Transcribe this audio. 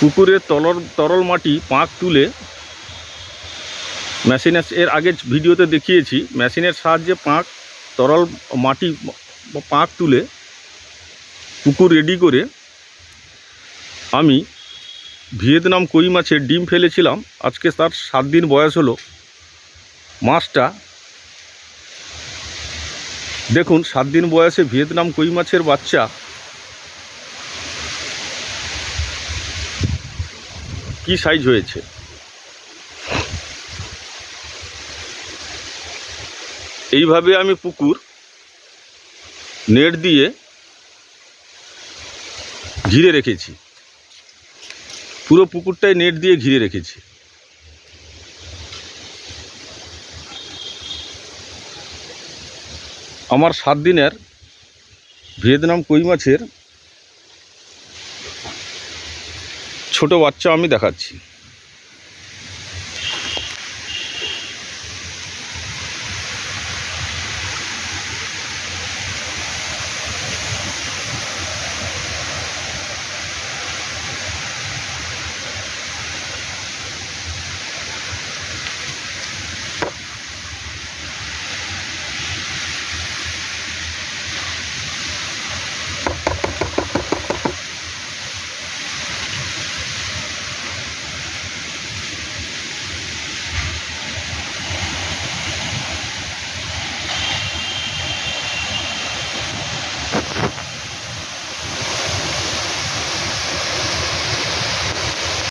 পুকুরের তলর তরল মাটি পাঁক তুলে মেশিনের এর আগে ভিডিওতে দেখিয়েছি মেশিনের সাহায্যে পাঁক, তরল মাটি পাঁক তুলে পুকুর রেডি করে আমি ভিয়েতনাম কই মাছের ডিম ফেলেছিলাম। আজকে তার সাত দিন বয়স হলো। মাছটা দেখুন, সাত দিন বয়সে ভিয়েতনাম কই মাছের বাচ্চা কি সাইজ হয়েছে? এইভাবে আমি পুকুর নেট দিয়ে ঘিরে রেখেছি। পুরো পুকুরটাই নেট দিয়ে ঘিরে রেখেছি। আমার সাত দিনের ভিয়েতনাম কই মাছের ছোট বাচ্চা আমি দেখাচ্ছি।